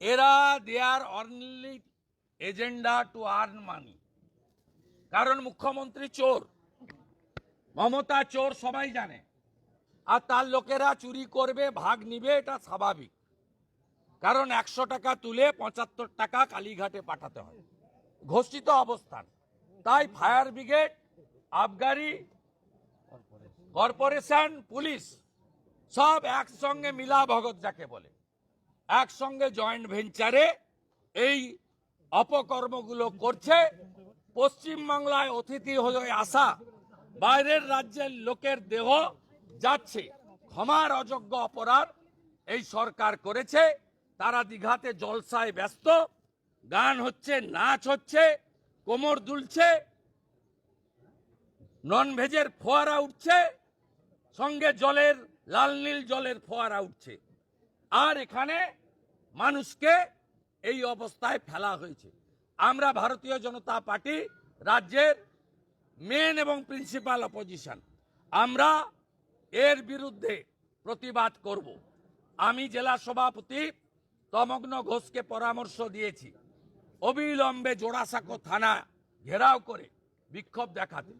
এরা their only agenda to earn money কারণ মুখ্যমন্ত্রী চোর, মমতা চোর সবাই জানে। আর তার লোকেরা চুরি করবে, ভাগ নিবে, এটা স্বাভাবিক। কারণ একশো টাকা তুলে পঁচাত্তর টাকা কালীঘাটে পাঠাতে হয়। ঘোষিত অবস্থান। তাই ফায়ার ব্রিগেড, আবগারি, কর্পোরেশন, পুলিশ, সব একসঙ্গে মিলা ভগত যাকে বলে। একসঙ্গে জয়েন্ট ভেঞ্চারে এই অপকর্মগুলো করছে। পশ্চিমবাংলায় অতিথি হয়ে আসা বাইরের রাজ্যের লোকের দেহ যাচ্ছে। ক্ষমার অযোগ্য অপরাধ এই সরকার করেছে। তারা দীঘাতে জলসায় ব্যস্ত। গান হচ্ছে, নাচ হচ্ছে, কোমর দুলছে। নন ভেজের ফোয়ারা উঠছে। সঙ্গে জলের, লাল নীল জলের ফোয়ারা উঠছে। আর এখানে মানুষকে এই অবস্থায় ফেলা হয়েছে। আমরা ভারতীয় জনতা পার্টি রাজ্যের মেন এবং প্রিন্সিপাল অপোজিশন আমরা এর বিরুদ্ধে প্রতিবাদ করব। আমি জেলা সভাপতি তমগ্ন ঘোষকে পরামর্শ দিয়েছি। অবিলম্বে জোড়াসাঁকো থানা ঘেরাও করে বিক্ষোভ দেখাতে।